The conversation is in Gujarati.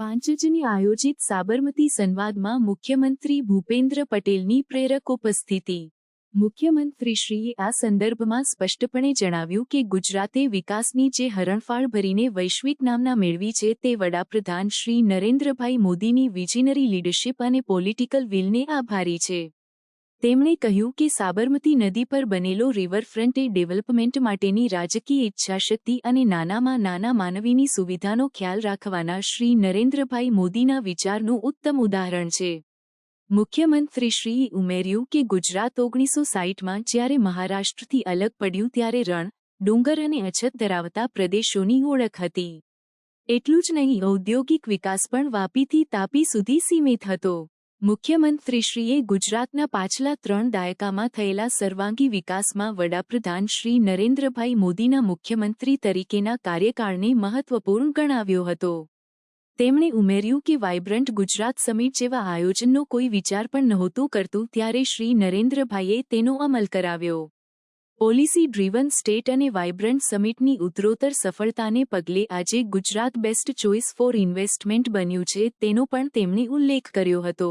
પાંચજની આયોજિત સાબરમતી સંવાદમાં મુખ્યમંત્રી ભૂપેન્દ્ર પટેલની પ્રેરક ઉપસ્થિતિ મુખ્યમંત્રીશ્રીએ આ સંદર્ભમાં સ્પષ્ટપણે જણાવ્યું કે ગુજરાતે વિકાસની જે હરણફાળ ભરીને વૈશ્વિક નામના મેળવી છે તે વડાપ્રધાન શ્રી નરેન્દ્રભાઈ મોદીની વિઝનરી લીડરશિપ અને પોલિટિકલ વિલને આભારી છે. તેમણે કહ્યું કે સાબરમતી નદી પર બનેલો રિવરફ્રન્ટ એ ડેવલપમેન્ટ માટેની રાજકીય ઈચ્છાશક્તિ અને નાનામાં નાના માનવીની સુવિધાનો ખ્યાલ રાખવાના શ્રી નરેન્દ્રભાઈ મોદીના વિચારનું ઉત્તમ ઉદાહરણ છે. મુખ્યમંત્રીશ્રીએ ઉમેર્યું કે ગુજરાત ઓગણીસો સાહીઠમાં જ્યારે મહારાષ્ટ્રથી અલગ પડ્યું ત્યારે રણ, ડુંગર અને અછત ધરાવતા પ્રદેશોની ઓળખ હતી. એટલું જ નહીં ઔદ્યોગિક વિકાસ પણ વાપીથી તાપી સુધી સીમિત હતો. મુખ્યમંત્રીશ્રીએ ગુજરાતના પાછલા ત્રણ દાયકામાં થયેલા સર્વાંગી વિકાસમાં વડાપ્રધાન શ્રી નરેન્દ્રભાઈ મોદીના મુખ્યમંત્રી તરીકેના કાર્યકાળને મહત્વપૂર્ણ ગણાવ્યો હતો. તેમણે ઉમેર્યું કે વાઇબ્રન્ટ ગુજરાત સમિટ જેવા આયોજનનો કોઈ વિચાર પણ નહોતું કરતું ત્યારે શ્રી નરેન્દ્રભાઈએ તેનો અમલ કરાવ્યો. પોલિસી ડ્રીવન સ્ટેટ અને વાઇબ્રન્ટ સમિટની ઉત્તરોત્તર સફળતાને પગલે આજે Gujarat best choice for investment બન્યું છે તેનો પણ તેમણે ઉલ્લેખ કર્યો હતો.